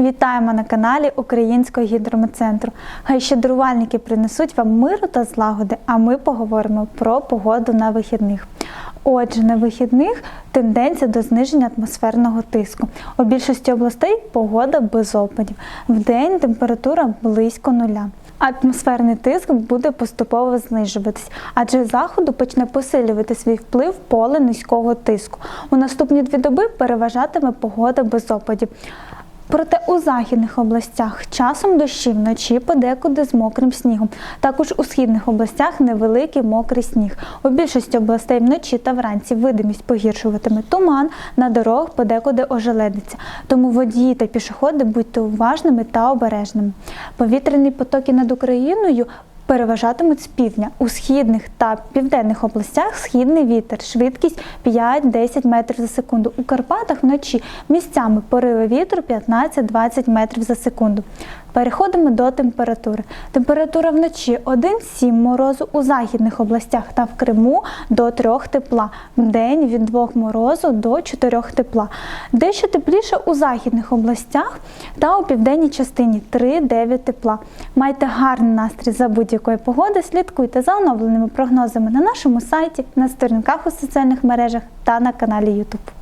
Вітаємо на каналі Українського гідрометцентру. Хай щедрувальники принесуть вам миру та злагоди, а ми поговоримо про погоду на вихідних. Отже, на вихідних тенденція до зниження атмосферного тиску. У більшості областей погода без опадів. Вдень температура близько нуля. Атмосферний тиск буде поступово знижуватись, адже заходу почне посилювати свій вплив поле низького тиску. У наступні дві доби переважатиме погода без опадів. Проте у західних областях часом дощі вночі подекуди з мокрим снігом. Також у східних областях невеликий мокрий сніг. У більшості областей вночі та вранці видимість погіршуватиме туман, на дорогах подекуди ожеледиться. Тому водії та пішоходи будьте уважними та обережними. Повітряні потоки над Україною переважатимуть з півдня. У східних та південних областях східний вітер, швидкість 5-10 метрів за секунду. У Карпатах вночі місцями пориви вітру 15-20 метрів за секунду. Переходимо до температури. Температура вночі 1-7 морозу у західних областях та в Криму до 3 тепла. Вдень від 2 морозу до 4 тепла. Дещо тепліше у західних областях та у південній частині 3-9 тепла. Майте гарний настрій за будь-якої погоди. Слідкуйте за оновленими прогнозами на нашому сайті, на сторінках у соціальних мережах та на каналі YouTube.